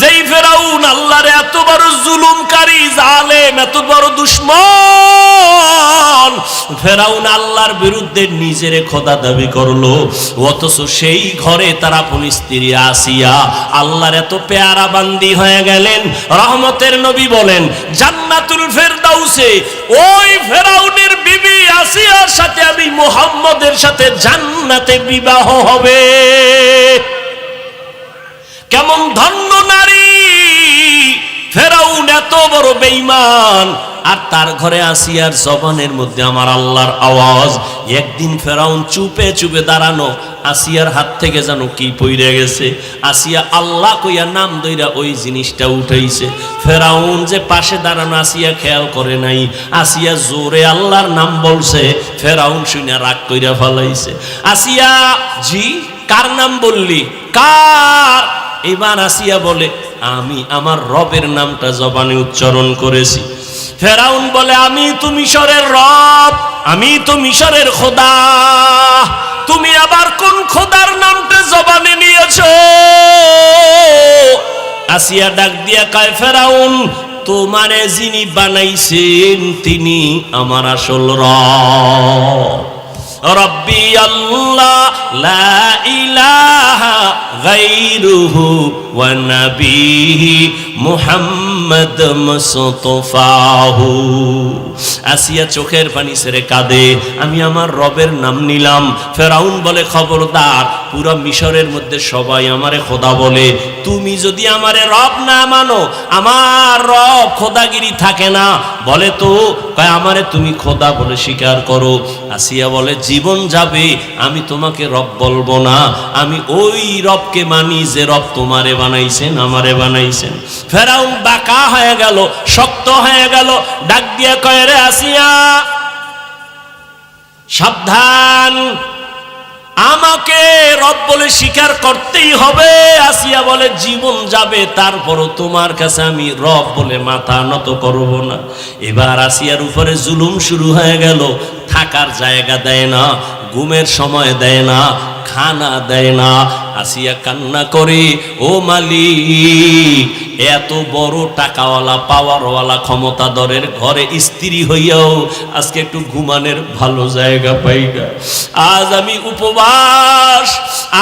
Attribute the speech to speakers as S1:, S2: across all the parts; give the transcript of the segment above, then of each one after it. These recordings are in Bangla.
S1: যেই ফেরাউন আল্লাহর এত বড় জুলুমকারী, জালেম, এত বড় দুশ্মন, ফেরাউন আল্লাহর বিরুদ্ধে নিজের খোদা দাবি করল। অথচ সেই ঘরে তারা আপন স্ত্রী আসিয়া আল্লাহর এত পেয়ারা বান্দি হয়ে গেলেন। রহমতের নবী বলেন, জান্নাতুল ফেরদাউসে ওই ফেরাউনের বিবি আসিয়ার সাথে আমি মুহাম্মদের সাথে জান্নাতে বিবাহ হবে। কেমন ধন্য নারী? ফেরাউন এত বড় বেঈমান। আর তার ঘরে আসিয়ার জবানের মধ্যে আমার আল্লাহর আওয়াজ। একদিন ফেরাউন চুপে চুপে দাঁড়ানো, আসিয়ার হাত থেকে যেন কি পইরে গেছে। আসিয়া আল্লাহ কইয়া নাম দইরা ওই জিনিসটা উঠাইছে। ফেরাউন যে পাশে দাঁড়ানো, আসিয়া খেয়াল করে নাই। আসিয়া জোরে আল্লাহর নাম বলছে, ফেরাউন শুনে রাগ কইরা ফলাইছে। আসিয়া, জি, কার নাম বললি? কার? এবার আসিয়া বলে, আমি আমার রবের নামটা জবানে উচ্চারণ করেছি। ফেরাউন বলে, আমি তো মিশরের রব, আমি তো মিশরের খোদা। তুমি আবার কোন খোদার নামটা জবানে নিয়েছো? আসিয়া ডাক দিয়া কয়, ফেরাউন, তোমারে যিনি বানাইছেন তিনি আমার আসল রব। রব্বি আল্লাহ, লা ওয়া নাবিহি মুহাম্মদ মুস্তাফাহু। আসিয়া চোখের পানি ছেড়ে কাঁদে। আমি আমার রবের নাম নিলাম। ফেরাউন বলে, খবরদার, পুরো মিশরের মধ্যে সবাই আমারে খোদা বলে। তুমি যদি আমারে রব না মানো, আমার রব খোদাগিরি থাকে না। বলে তো, কয়, আমারে তুমি খোদা বলে স্বীকার করো। আসিয়া বলে, জীবন যাবে, আমি তোমাকে রব বলব না। আমি ওই রবকে মানি যে রব তোমারে বানাইছেন, আমারে বানাইছেন। ফেরাউন বাঁকা হয়ে গেল, শক্ত হয়ে গেল, ডাক দিয়ে কয়, রে আসিয়া, সাবধান। আমাকে রব বলে স্বীকার করতেই হবে। আসিয়া বলে, জীবন যাবে, তারপরও তোমার কাছে আমি রব বলে মাথা নত করব না। এবার আসিয়ার উপরে জুলুম শুরু হয়ে গেল, থাকার জায়গা দেয় না, ঘুমের সময় দেয় না খানা দেয় না। আসিয়া কান্না করে, ও মালিক, এত বড় টাকাওয়ালা, পাওয়ারওয়ালা, ক্ষমতাধরের ঘরে স্ত্রী হইয়াও আজকে একটু ঘুমানের ভালো জায়গা পাই না আজ আমি উপবাস,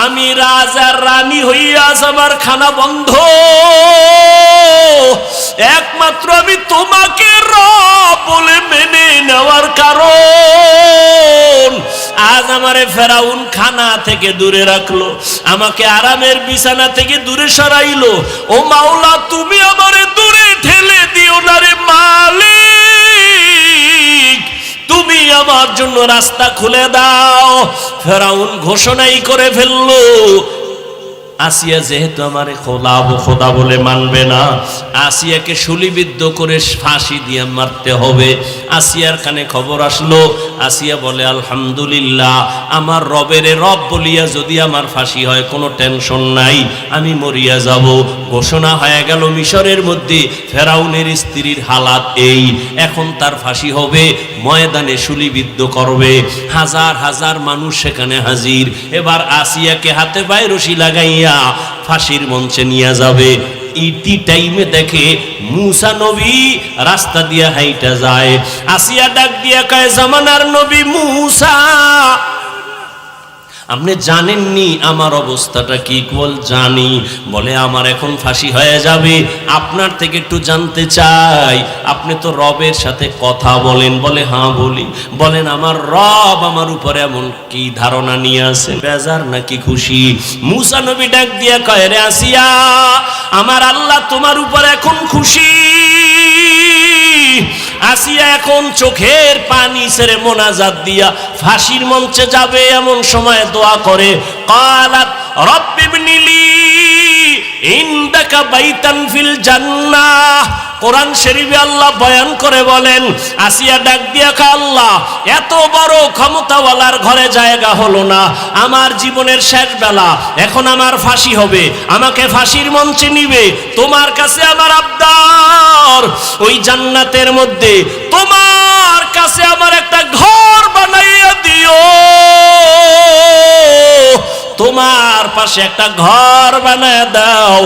S1: আমি রাজার রানী হইয়া আজ আমার খানা বন্ধ। একমাত্র আমি তোমাকে রব বলে মেনে নেওয়ার কারণ। আজ আমারে ফেরাউন খানা থেকে দূরে রাখল, আমাকে আরামের বিছানা থেকে দূরে সরাইলো। ও মাওলা, তুমি আমারে দূরে ঠেলে দিও না রে মালিক। তুমি আমার জন্য রাস্তা খুলে দাও। ফেরাউন ঘোষণাই করে ফেলল আসিয়া যেহেতু আমারে খোদা খোদা বলে মানবে না, আসিয়াকে শুলিবিদ্ধ করে ফাঁসি দিয়ে মারতে হবে। আসিয়ার কানে খবর আসলো, আসিয়া বলে, আলহামদুলিল্লাহ, আমার রবের রব বলিয়া যদি আমার ফাঁসি হয়, কোনো টেনশন নাই, আমি মরিয়া যাব। ঘোষণা হয়ে গেল মিশরের মধ্যে ফেরাউনের স্ত্রীর হালাত এই। এখন তার ফাঁসি হবে, ময়দানে শুলিবিদ্ধ করবে। হাজার হাজার মানুষ সেখানে হাজির। এবার আসিয়াকে হাতে পায়ে রশি লাগাইয়া ফাঁসির মঞ্চে নিয়ে যাবে। ইতি টাইমে দেখে মুসা নবী রাস্তা দিয়া হাইটা যায়। আসিয়া ডাক দিয়া কয়, জামানার নবী মুসা আপনি জানেননি আমার অবস্থাটা কি? বল জানি। বলে, আমার এখন ফাঁসি হয়ে যাবে। আপনার থেকে একটু জানতে চাই। আপনি তো রবের সাথে কথা বলেন। বলে হ্যাঁ বলি। বলেন, আমার রব আমার উপরে এমন কি ধারণা নিয়ে আসেন? বেজার নাকি খুশি? মুসা নবী ডাক দিয়া কয়, রে আসিয়া, আমার আল্লাহ তোমার উপর এখন খুশি। আসিয়া এখন চোখের পানি ছেড়ে মোনাজাত দিয়া ফাঁসির মঞ্চে যাবে এমন সময় দোয়া করে। কালাত রব্বিবনিলি ইনদাকা বাইতান ফিল জান্নাহ। কোরআন শরীফে আল্লাহ বয়ান করে বলেন, আসিয়া ডাক দিয়া কা আল্লাহ, এত বড় ক্ষমতাওয়ালার ঘরে জায়গা হলো না। আমার জীবনের শেষ বেলা, এখন আমার ফাঁসি হবে, আমাকে ফাঁসির মঞ্চে নিবে, তোমার কাছে আমার আবদার। ওই জান্নাতের মধ্যে তোমার পাশে একটা ঘর বানায় দাও।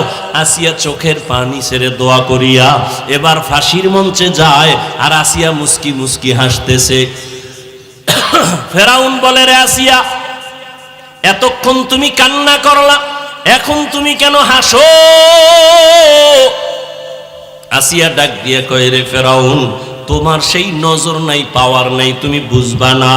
S1: আসিয়া চোখের পানি ছেড়ে দোয়া করিয়া এবার ফাঁসির মঞ্চে যায় আর আসিয়া মুস্কি মুস্কি হাসতেছে। ফেরাউন বলে, রে আসিয়া, এতক্ষণ তুমি কান্না করলা, এখন তুমি কেন হাসো? আসিয়া ডাক দিয়ে কয়, রে ফেরাউন, তোমার সেই নজর নাই, পাওয়ার নাই, তুমি বুঝবা না।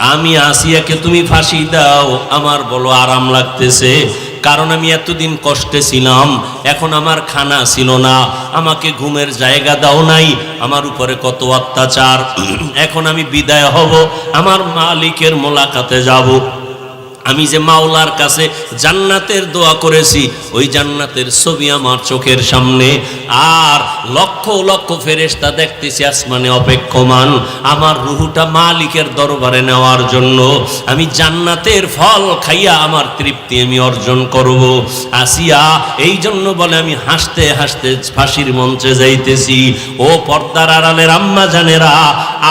S1: আমি আসিয়াকে তুমি ফাঁসি দাও। আমার বলো, আরাম লাগতেছে। কারণ আমি এতদিন কষ্টে ছিলাম, এখন আমার খানা ছিল না। আমাকে ঘুমের জায়গা দাও নাই, আমার উপরে কত অত্যাচার। এখন আমি বিদায় হব, আমার মালিকের মোলাকাতে যাব। আমি যে মাওলার কাছে জান্নাতের দোয়া করেছি, ওই জান্নাতের ছবি আমার চোখের সামনে। আর লক্ষ লক্ষ ফেরেশতা দেখতেছি আসমানে অপেক্ষমান, আমার রুহুটা মালিকের দরবারে নেওয়ার জন্য। আমি জান্নাতের ফল খাইয়া আমার তৃপ্তি আমি অর্জন করব। আসিয়া এই জন্য বলে আমি হাসতে হাসতে ফাঁসির মঞ্চে যাইতেছি। ও পর্দার আড়ালের আম্মা জানেরা,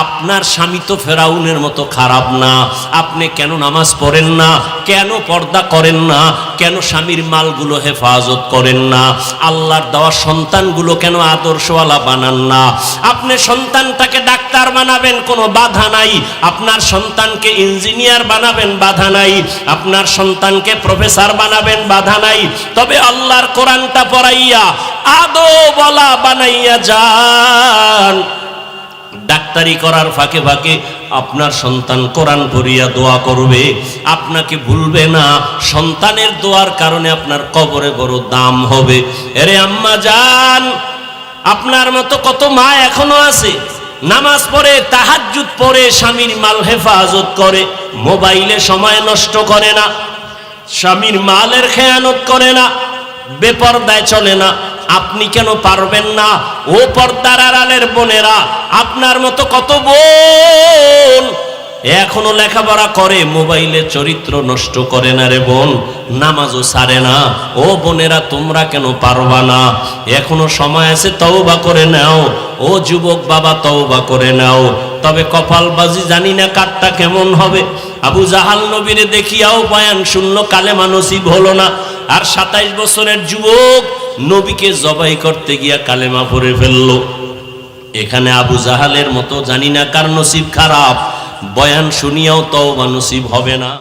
S1: আপনার স্বামী তো ফেরাউনের মতো খারাপ না। আপনি কেন নামাজ পড়েন না? কেন পর্দা করেন না? কেন স্বামীর মালগুলো হেফাজত করেন না? আল্লাহর দেওয়া সন্তানগুলো কেন আদর্শওয়ালা বানান না? আপনি সন্তানটাকে ডাক্তার বানাবেন, কোনো বাধা নাই। আপনার সন্তানকে ইঞ্জিনিয়ার বানাবেন, বাধা নাই। আপনার সন্তানকে প্রফেসর বানাবেন, বাধা নাই। তবে আল্লাহর কোরআনটা পড়াইয়া আদো বলা বানাইয়া যান। ডাক্তারি করার ফাঁকে ফাঁকে আপনার সন্তান কোরআন পড়িয়া দোয়া করবে, আপনাকে ভুলবে না। সন্তানের দোয়ার কারণে আপনার কবরে বড় দাম হবে। এরে আম্মা যান আপনার মতো কত মা এখনও আছে? নামাজ পড়ে, তাহাজ্জুদ পড়ে, স্বামীর মাল হেফাজত করে, মোবাইলে সময় নষ্ট করে না। স্বামীর মালের খেয়ানত করে না, বেপরদায় চলে না। আপনি কেন পারবেন না? ও পর্দার আড়ালের বোনেরা, আপনার মতো কত বোন? এখনও লেখাপড়া করে, মোবাইলে চরিত্র নষ্ট করে না রে বোন, নামাজও সারে না। ও বোনেরা, তোমরা কেন পারবা না? এখনও সময় আছে, তওবা করে নাও। ও যুবক বাবা, তওবা করে নাও। তবে কপালবাজি জানি না কাঠটা কেমন হবে। আবু জাহাল নবীরে দেখিয়াও বয়ান শূন্য কালেমা নসিব হলো না। আর সাতাইশ বছরের যুবক নবীকে জবাই করতে গিয়া কালেমা পরে ফেলল। এখানে আবু জাহালের মতো জানি না কার নসিব খারাপ। বয়ান শুনিয়াও তওবা নসিব হবে না।